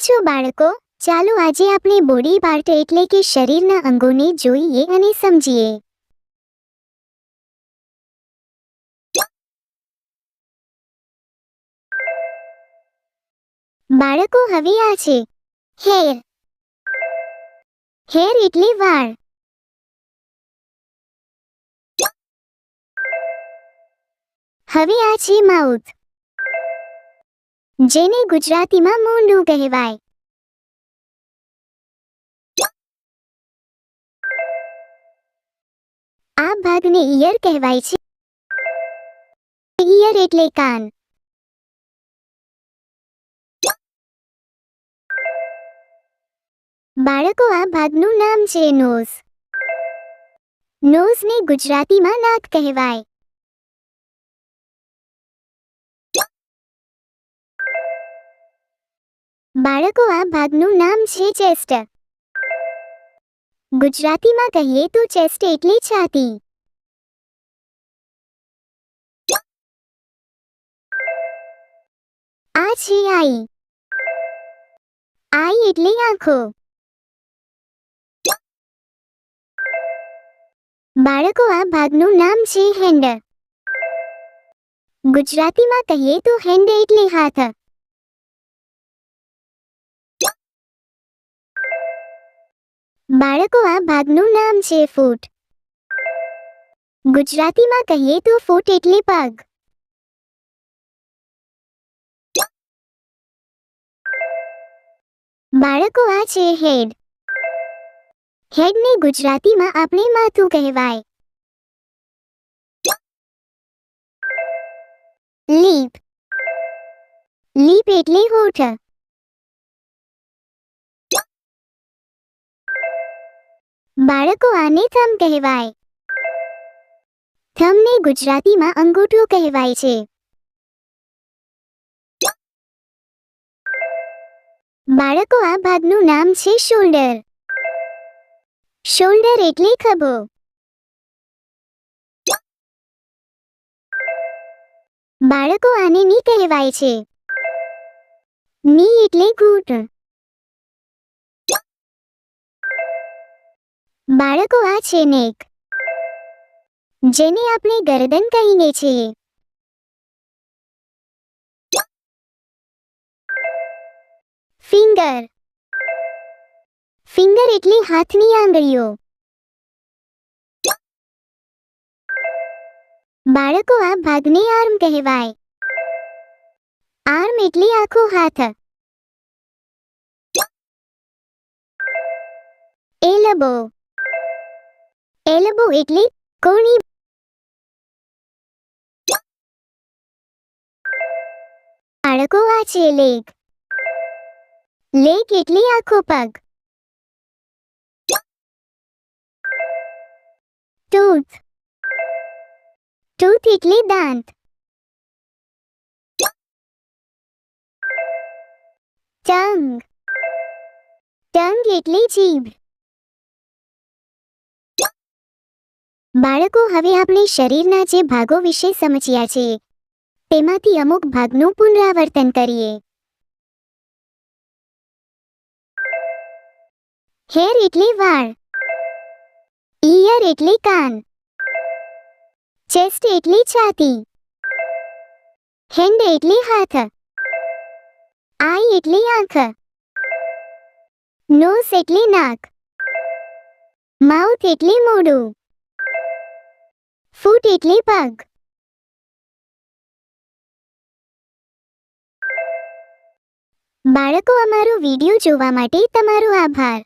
છો બાળકો? ચાલો આજે આપણે બોડી પાર્ટ એટલે કે શરીરના અંગોને જોઈએ અને સમજીએ. બાળકો, હવે આ છે. હેર. હેર એટલે વાળ. હવે આ છે માઉથ. જેને ગુજરાતીમાં મોંઢું કહેવાય. આ ભાગને ઈયર કહેવાય છે. ઈયર એટલે કાન. બાળકો, આ ભાગનું નામ છે નોઝ. નોઝને ગુજરાતીમાં નાક કહેવાય. બાળકો, આ ભાગનું નામ છે ચેસ્ટ. ગુજરાતીમાં કહીએ તો ચેસ્ટ એટલે છાતી આ છે આઈ. આઈ એટલે આંખો. બાળકો, આ ભાગનું નામ છે હેન્ડ. ગુજરાતીમાં કહીએ તો હેન્ડ એટલે હાથ. બાળકો, આ ભાગનું નામ છે ફૂટ. ગુજરાતીમાં કહીએ તો ફૂટ એટલે પગ. બાળકો, આ છે હેડ. હેડને ગુજરાતીમાં આપણે માથું કહેવાય. લીપ. લીપ એટલે હોઠ. બાળકો આને થમ કહેવાય. થમને ગુજરાતીમાં અંગૂઠો કહેવાય છે. બાળકો આ ભાગનું નામ છે શોલ્ડર. શોલ્ડર એટલે ખભો. બાળકો આને ની કહેવાય છે. ની એટલે ઘૂંટણ. બાળકો, આ છે નેક. જેને આપણે ગરદન કહીએ છીએ. ફિંગર. ફિંગર એટલે હાથની આંગળીઓ. બાળકો, આ ભાગને આર્મ કહેવાય. આર્મ એટલે આખો હાથ. એલબો એલ્બો એટલે કોણી બાળકો આ છે લેગ લેગ એટલે આખો પગ ટૂથ ટૂથ એટલે દાંત ટંગ ટંગ એટલે જીભ બાળકો હવે આપણે શરીરના જે ભાગો વિશે સમજ્યા છે, તેમાંથી અમુક ભાગનું પુનરાવર્તન કરીએ. હેર એટલે વાળ, ઈયર એટલે કાન, ચેસ્ટ એટલે છાતી, હેન્ડ એટલે હાથ, આઈ એટલે આંખ, નોઝ એટલે નાક, માઉથ એટલે મોઢું. ફૂટ એટલે પગ બાળકો અમારો વિડિયો જોવા માટે તમારો આભાર.